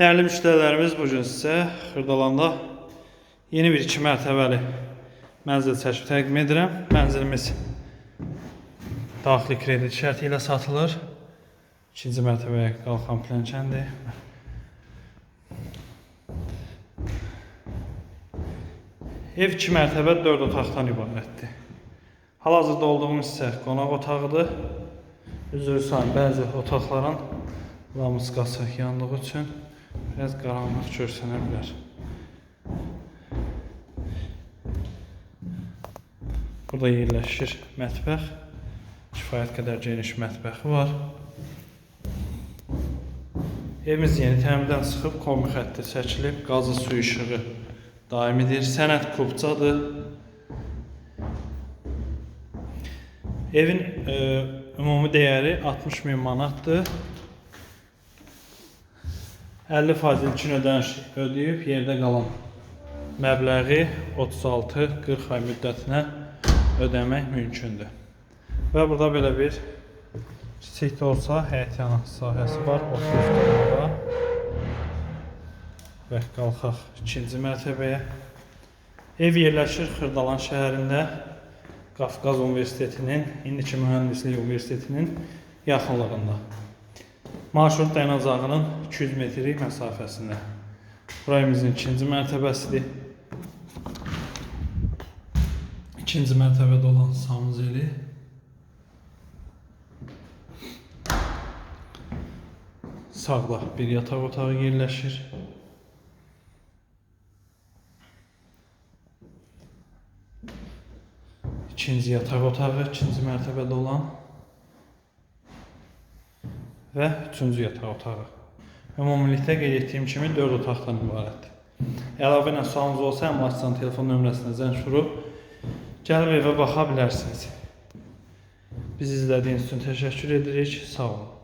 Değerli müşterilerimiz bugün size Xırdalanda yeni bir iki mərtəbəli mənzil çəkib təqdim edirəm. Mənzilimiz daxili kredit şərti ilə satılır. İkinci mərtəbəyə qalxan plənkəndir. Ev 2 mərtəbə 4 otaqdan ibarətdir. Hal-hazırda olduğumuz isə qonaq otağıdır. Üzr istəyirəm, bəzi otaqların lamıskası yandığı üçün biraz qaranlıq görsənə bilər. Burada yerləşir mətbəx. Kifayət qədər geniş mətbəxi var. Evimiz yeni təmirdən çıxıb, kombi xətti çəkilib, qazı su işığı daimidir. Sənət kubcadır. Evin e, ümumi dəyəri 60 min manatdır. 50% ilkin ödəniş ödəyib, yerdə qalan məbləği 36-40 ay müddətinə ödəmək mümkündür. Və burada belə bir kiçik də olsa həyət yanı sahəsi var 30 qurumda. Və qalxaq ikinci mərtəbəyə. Ev yerləşir Xırdalan şəhərində Qafqaz Universitetinin, indiki Mühəndislik Universitetinin yaxınlığında. Marşrut dayanacağının 200 metrik məsafəsində. Burayımızın ikinci mərtəbəsidir. İkinci mərtəbədə olan sanuzeli. Sağda bir yataq otağı yerləşir. İkinci yataq otağı, ikinci mərtəbədə olan və üçüncü yataq otağı. Ümumilikdə qeyd etdiyim kimi 4 otaqdan ibarətdir. Əlavə ilə sualınız olsa, əmlakçının telefon nömrəsinə zəng vurub gəlib evə baxa bilərsiniz. Bizi izlədiyiniz üçün təşəkkür edirik. Sağ olun.